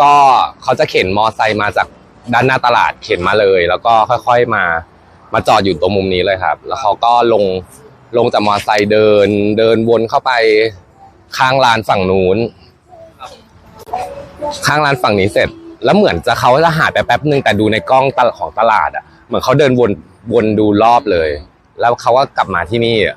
ก็เขาจะเข็นมอไซค์มาจากด้านหน้าตลาดเข็นมาเลย แล้วก็ค่อยๆมามาจอดอยู่ตรงมุมนี้เลยครับ แล้วเขาก็ลงลงจากมอไซค์เดิน เดินวนเข้าไปข้างลานฝั่งนู้น ข้างร้านฝั่งนี้เสร็จ แล้วเหมือนจะเขาจะหายไปแป๊บนึงแต่ดูในกล้องตลของตลาดอะ เหมือนเขาเดินวนวนดูรอบเลย แล้วเขาก็กลับมาที่นี่อะ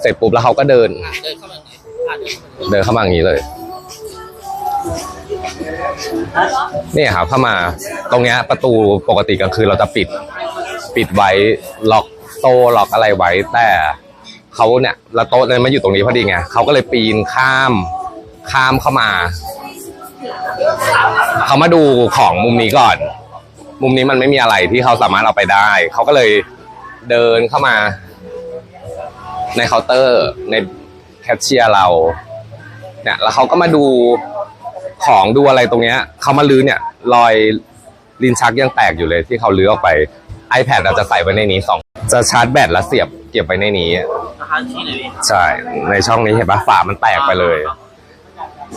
เสร็จปุ๊บแล้วเขาก็เดินอะเดินเข้ามาไหนอะเดินเข้ามาไหนเดินเข้ามาอย่างนี้เลย เนี่ยครับเข้ามาตรงเนี้ยประตูปกติกลางคืนเราจะปิด ปิดไว้ล็อกโซ่ล็อกอะไรไว้แต่เขาเนี่ยล้วโต๊ะนั้นมาอยู่ตรงนี้พอดีไงเขาก็เลยปีนข้าม ข้ามเข้ามาเขามาดูของมุมนี้ก่อน มุมนี้มันไม่มีอะไรที่เขาสามารถเอาไปได้ เขาก็เลยเดินเข้ามา ในเคาน์เตอร์ในแคชเชียร์เรา เนี่ย แล้วเขาก็มาดู ของดูอะไรตรงเนี้ยเขามาลื้อเนี่ยรอยลิ้นชักยังแตกอยู่เลยที่เขาลื้อออกไป iPad เราจะใส่ไว้ในนี้สองจะชาร์จแบตแล้วเสียบเก็บไว้ในนี้อาหาที่ไหนพี่ใช่ ในช่องนี้เห็นปะฝามันแตกไปเลย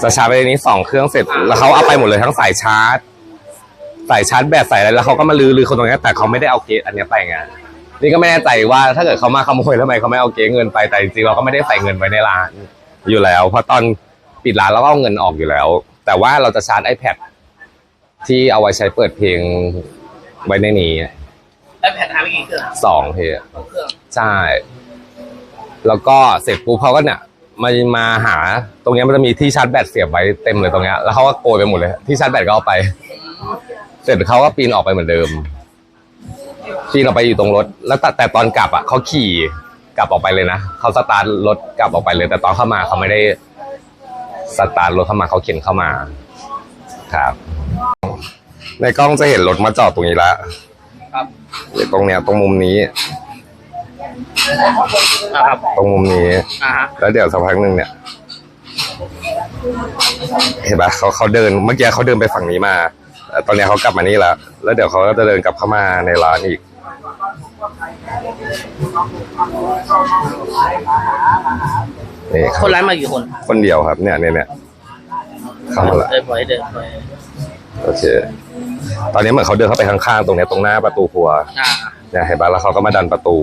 จะชาร์จไปในนี้สองเครื่องเสร็จ แล้วเขาเอาไปหมดเลยทั้งสายชาร์จสายชาร์จแบตสายอะไรแล้วเขาก็มาลือลือคนตรงนี้แต่เขาไม่ได้เอาเกสอันเนี้ยไปไงนี่ก็ไม่แน่ใจว่าถ้าเกิดเขามาขโมยทำไมเขาไม่เอาเกสเงินไปแต่จริงๆเราก็ไม่ได้ใส่เงินไว้ในร้านอยู่แล้ว เพราะตอนปิดร้านเราก็เอาเงินออกอยู่แล้ว แต่ว่าเราจะชาร์จ iPad ที่เอาไว้ใช้เปิดเพลงไว้ในนี้แล้วแผ่นทำไปกี่เครื่องสองเพลงสองเครื่องใช่ แล้วก็เสร็จปุ๊บเขาก็เนี่ยมามาหาตรงเนี้ยมันจะมีที่ชาร์จแบตเสียบไว้เต็มเลยตรงเนี้ยแล้วเขาก็โกยไปหมดเลย ที่ชาร์จแบตก็เอาไป เสร็จเขาก็ปีนออกไปเหมือนเดิมปีนออกไปอยู่ตรงรถ แล้วแต่แต่ตอนกลับอะเขาขี่กลับออกไปเลยนะเขาสตาร์ทรถกลับออกไปเลย แต่ตอนเข้ามาเขาไม่ได้ สตาร์ทรถเข้ามาเขาเข็นเข้ามาครับ ในกล้องจะเห็นรถมาจอดตรงนี้แล้วครับตรงเนี้ยตรงมุมนี้นะครับตรงมุมนี้ อ่าฮะแล้วเดี๋ยวสักพักหนึ่งเนี่ย เห็นปะเขาเขาเดินเมื่อกี้เขาเดินไปฝั่งนี้มาแต่ตอนเนี้ยเขากลับมานี่แล้วแล้วเดี๋ยวเขาก็จะเดินกลับเข้ามาในร้านอีก นี่คครับนร้ายมากี่คนคนเดียวครับเนี่ยเนี่ยเนี่ยเข้ามาละเดินไปเดินไปโอเค ตอนนี้เหมือนเขาเดินเข้าไปข้างๆตรงเนี้ยตรงหน้าประตูครัวอ่าเนี่ยเห็นปะแล้วเขาก็มาดันประตู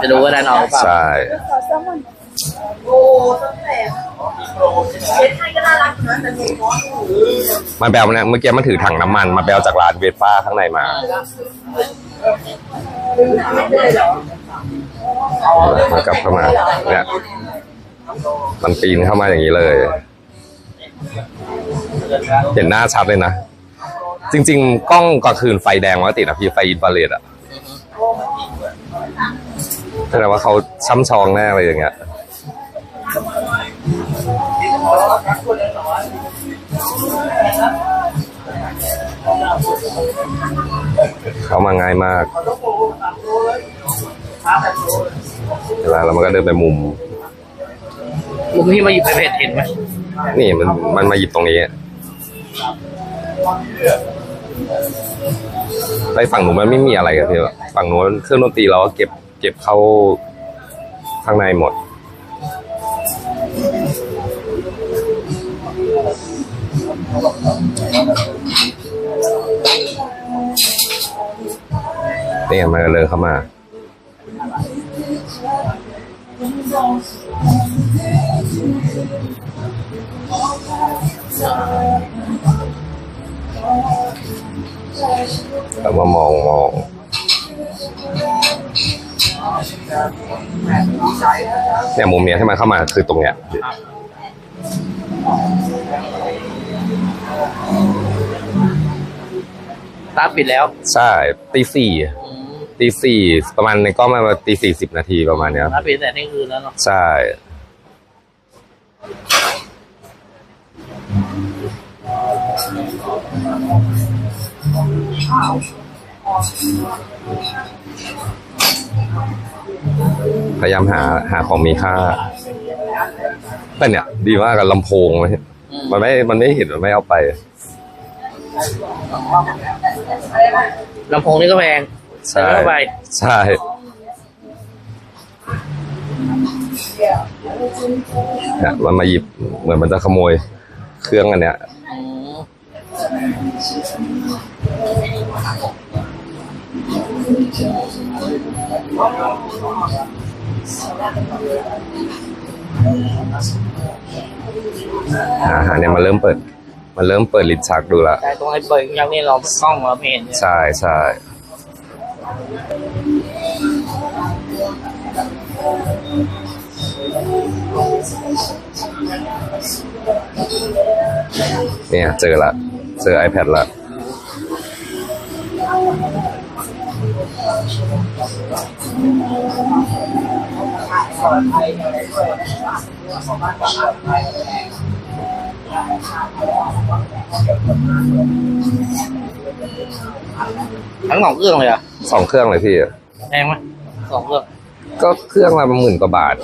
จะรู้ว่าได้นอนหรือเปล่าใช่มาแบลเนี่ยเมื่อกี้มันถือถังน้ำมัน มาแบลจากร้านเวสป้าข้างในมามากลับเข้ามา เนี่ย มันปีนเข้ามาอย่างนี้เลย เห็นหน้าชัดเลยนะ จริง ๆ กล้องกลางคืนไฟแดงว่าติดอะพี่ไฟอินฟราเรดอะแสดงว่าเขาช้ำชองแน่เลยอย่างเงี้ยเขามาง่ายมาก เวลาแล้วมันก็เดินไปมุม มุมที่มาหยิบไอแพดเห็นไหมนี่มันมันมาหยิบตรงนี้ไปฝั่งหนูนมันไม่มีอะไรกันพี่ฝั่งหนูนเครื่องดนตรีเราก็เก็บ เก็บเข้าข้างในหมดนี่มันก็เลยเข้ามา แล้วมามองมองเนี่ยมุมเนี้ยที่มันเข้ามาคือตรงเนี้ยตาปิดแล้ว ใช่ตีสี่อืม ตีสี่ประมาณในกล้องมันมาตีสี่สิบนาทีประมาณเนี้ยตาปิดแต่เที่ยงคืนแล้วเนาะใช่ พยายามหาหาของมีค่า แต่เนี่ย ดีมากกับลำโพงเลยอืมมันไม่ มันไม่เห็นมันไม่เอาไป ลำโพงนี่ก็แพง ใช่เดินเข้าไปใช่เนี่ยมันมาหยิบเหมือนมันจะขโมยเครื่องอันเนี้ย อืมอ่าฮะเนี่ยมันเริ่มเปิด มันเริ่มเปิดลิ้นชักดูละ แต่ตรงไอ้เปิดยังนี่เรากล้องเราไม่เห็นเนี่ยใช่ใช่ เนี่ยเจอละเจอ iPad ละ ทั้งสองเครื่องเลยเหรอะสองเครื่องเลยพี่ แพงไหมสองเครื่องก็เครื่องละหมื่นกว่าบาท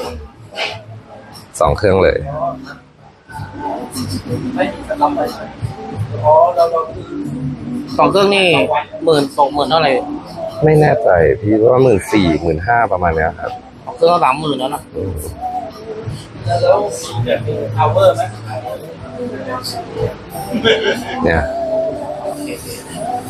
สองเครื่องเลย สองเครื่องนี่หมื่นตกหมื่นเท่าไหร่ไม่แน่ใจพี่ว่าหมื่นสี่หมื่นห้าประมาณเนี้ยครับสองเครื่องก็สามหมื่นแล้วนะอืมเนี่ย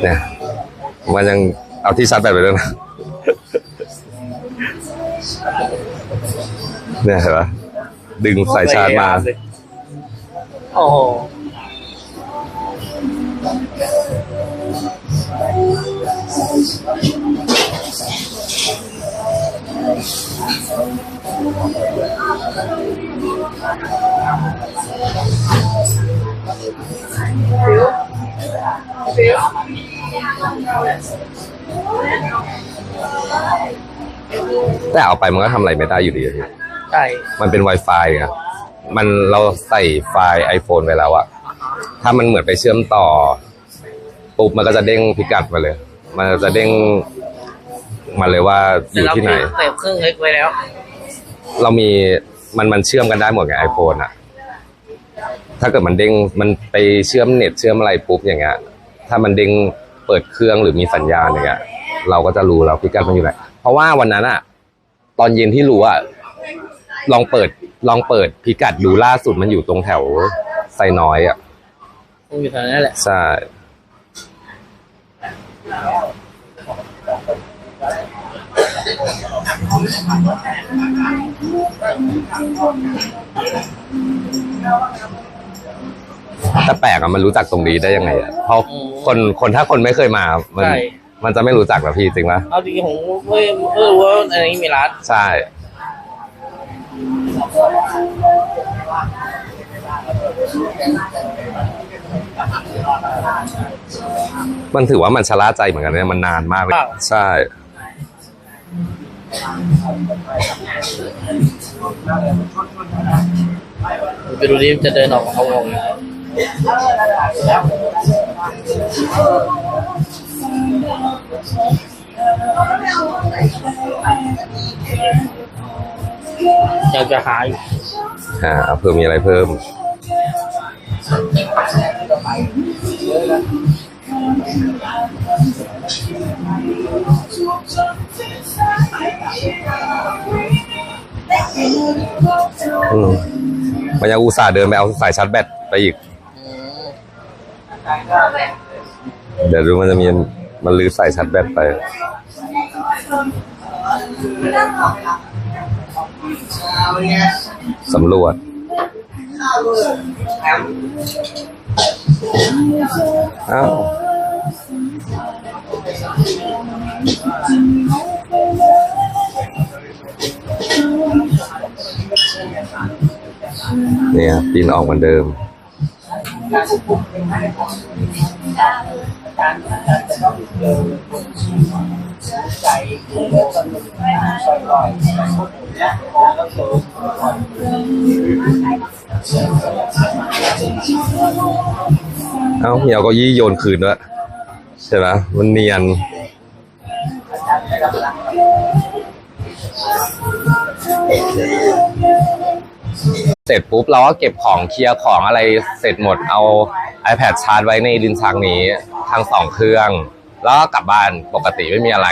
เปิดดูเปิดดูเนี่ยมันยังเอาที่ชาร์จแบตไปด้วยนะเนี่ยเห็นปะดึงสายชาร์จมา โอ้โห แต่เอาไปมันก็ทำอะไรไม่ได้อยู่ดีอะพี่ใช่มันเป็น Wi-Fi ไงมันเราใส่ไฟล์ iPhone ไปแล้วอะถ้ามันเหมือนไปเชื่อมต่อปุ๊บมันก็จะเด้งพิกัดมาเลย มันจะเด้งมาเลยว่าอยู่ที่ไหน เต็มเครื่องเล็กไว้แล้ว เรามีมันมันเชื่อมกันได้หมดไงไอโฟนอะถ้าเกิดมันเด้งมันไปเชื่อมเน็ตเชื่อมอะไรปุ๊บอย่างเงี้ย ถ้ามันเด้ง เปิดเครื่องหรือมีสัญญาณอย่างเงี้ยเราก็จะรู้แล้วพิกัดมันอยู่ไหนเพราะว่าวันนั้นอะตอนเย็นที่รู้อะลองเปิดลองเปิดพิกัดดูล่าสุดมันอยู่ตรงแถวไซน้อยอะคงอยู่แถวนั้นแหละใช่ แต่แปลกอะมันรู้จักตรงนี้ได้ยังไงอะเพราะคนคนถ้าคนไม่เคยมา มันใช่ มันจะไม่รู้จักหรอกพี่จริงปะเอาจริงๆผมไม่ไม่รู้ว่าอันนี้มีร้านใช่ มันถือว่ามันชะล่าใจเหมือนกันเนี่ยมันนานมากเลยใช่ ไปดูดิจะเดินออกมาเขางง อยากจะหาอยู่อ่าเพิ่มมีอะไรเพิ่ม อืมมันยังอุตส่าห์เดินไปเอาสายชาร์จแบตไปอีก เดี๋ยวดูมันจะมีมันลื้อสายชาร์จแบตไป สำรวจอ้าวเนี่ยปีนออกเหมือนเดิม สเอ้าเหี่ยวก็ยี่โยนคืนด้วยใช่ไหมมันเนียน เสร็จปุ๊บเราก็เก็บของเคลียร์ของอะไรเสร็จหมดเอา iPad ชาร์จไว้ในดินชักนี้ทั้งสองเครื่อง แล้วก็กลับบ้านปกติไม่มีอะไร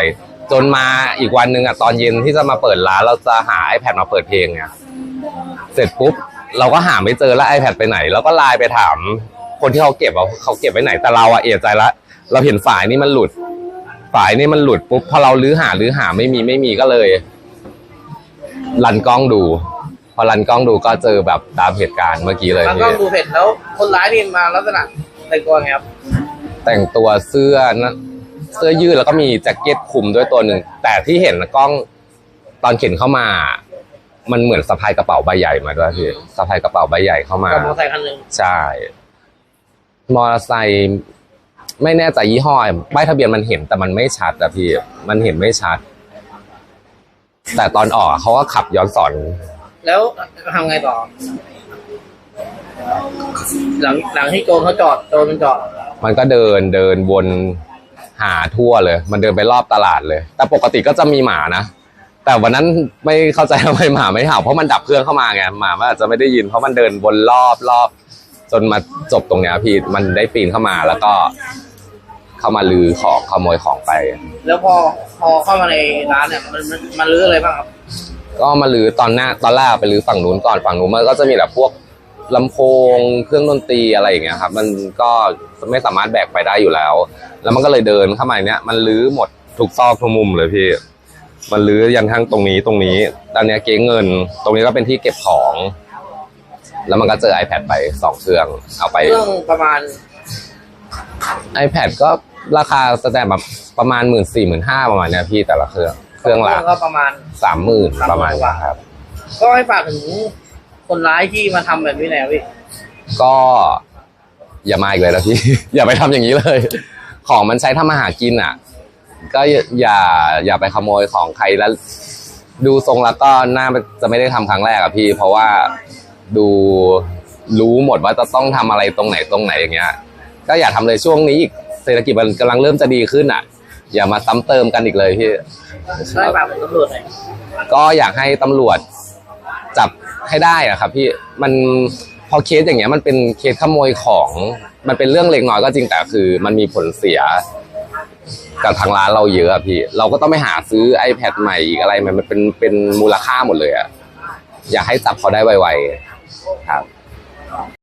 จนมาอีกวันหนึ่งอะตอนเย็นที่จะมาเปิดร้านเราจะหา iPad มาเปิดเพลงเนี่ยเสร็จปุ๊บเราก็หาไม่เจอแล้ว iPad ไปไหนเราก็ไลน์ไปถาม คนที่เขาเก็บว่าเขาเก็บไว้ไหนแต่เราอะเอะใจละเราเห็นฝายนี่มันหลุด ฝายนี่มันหลุดปุ๊บพอเราลื้อหาลื้อหาไม่มีไม่มีก็เลยรันกล้องดู พอรันกล้องดูก็เจอแบบตามเหตุการณ์เมื่อกี้เลยแล้วก็พี่ดูเสร็จแล้วคนร้ายนี่มาลักษณะแต่งตัวไงครับ แต่งตัวเสื้อนะเสื้อยืดแล้วก็มีแจ็คเก็ตคลุมด้วยตัวหนึ่งแต่ที่เห็นกล้องตอนเข็นเข้ามา มันเหมือนสะพายกระเป๋าใบใหญ่มาด้วยพี่สะพายกระเป๋าใบใหญ่เข้ามา กับมอเตอร์ไซค์คันหนึ่งใช่มอเตอร์ไซค์ไม่แน่ใจยี่ห้อป้ายทะเบียนมันเห็นแต่มันไม่ชัดอะพี่ มันเห็นไม่ชัด แต่ตอนออกอะเขาก็ขับย้อนสอน แล้วทำไงต่อ หลังหลังที่โจรเขาจอดโจรมันจอดมันก็เดินเดินวนหาทั่วเลย มันเดินไปรอบตลาดเลย แต่ปกติก็จะมีหมานะ แต่วันนั้นไม่เข้าใจทำไมหมาไม่เห่าเพราะมันดับเครื่องเข้ามาไงหมามันอาจจะไม่ได้ยิน เพราะมันเดินวนรอบรอบจนมาจบตรงเนี้ยพี่มันได้ปีนเข้ามาแล้วก็ เข้ามาลือของขโมยของไป แล้วพอพอเข้ามาในร้านเนี่ยมันมันมันรื้ออะไรบ้างครับ ก็มาลือตอนหน้าตอนแรกไปลือฝั่งนู้นก่อนฝั่งนู้นมันก็จะมีแบบพวกลำโพงเครื่องดนตรีอะไรอย่างเงี้ยครับมันก็ไม่สามารถแบกไปได้อยู่แล้ว แล้วมันก็เลยเดินเข้ามาเนี้ยมันลื้อหมดทุกซอกทุกมุมเลยพี่ มันลื้อยันทั้งตรงนี้ตรงนี้ตอนเนี้ยเก๊งเงิน ตรงนี้ก็เป็นที่เก็บของ แล้วมันก็เจอ iPad ไปสองเครื่องเอาไป เครื่องประมาณ iPad ก็ราคาแต่แบบประมาณหมื่นสี่หมื่นห้าประมาณเนี้ยพี่แต่ละเครื่อง เครื่องละก็ประมาณสามหมื่นประมาณเนี้ยครับ ก็ให้ฝากถึงคนร้ายที่มาทำแบบนี้แหละพี่ก็อย่ามาอีกเลยนะพี่ อย่าไปทำอย่างนี้เลย ของมันใช้ทำมาหากินอะ ก็อย่าอย่าไปขโมยของใครแล้ว ดูทรงแล้วก็น่าจะไม่ได้ทำครั้งแรกอะพี่ เพราะว่าดูรู้หมดว่าจะต้องทำอะไรตรงไหนตรงไหนอย่างเงี้ย ก็อย่าทำเลยช่วงนี้อีกเศรษฐกิจมันกำลังเริ่มจะดีขึ้นอะ อย่ามาซ้ำเติมกันอีกเลยพี่ได้ฝากถึงตำรวจหน่อยก็อยากให้ตำรวจจับให้ได้อะครับพี่มันพอเคสอย่างเงี้ยมันเป็นเคสขโมยของมันเป็นเรื่องเล็กน้อยก็จริงแต่คือ มันมีผลเสียกับทางร้านเราเยอะอะพี่ เราก็ต้องไปหาซื้อ iPad ใหม่อีกอะไรมันมันเป็นเป็นมูลค่าหมดเลยอะอยากให้จับเขาได้ไวๆครับ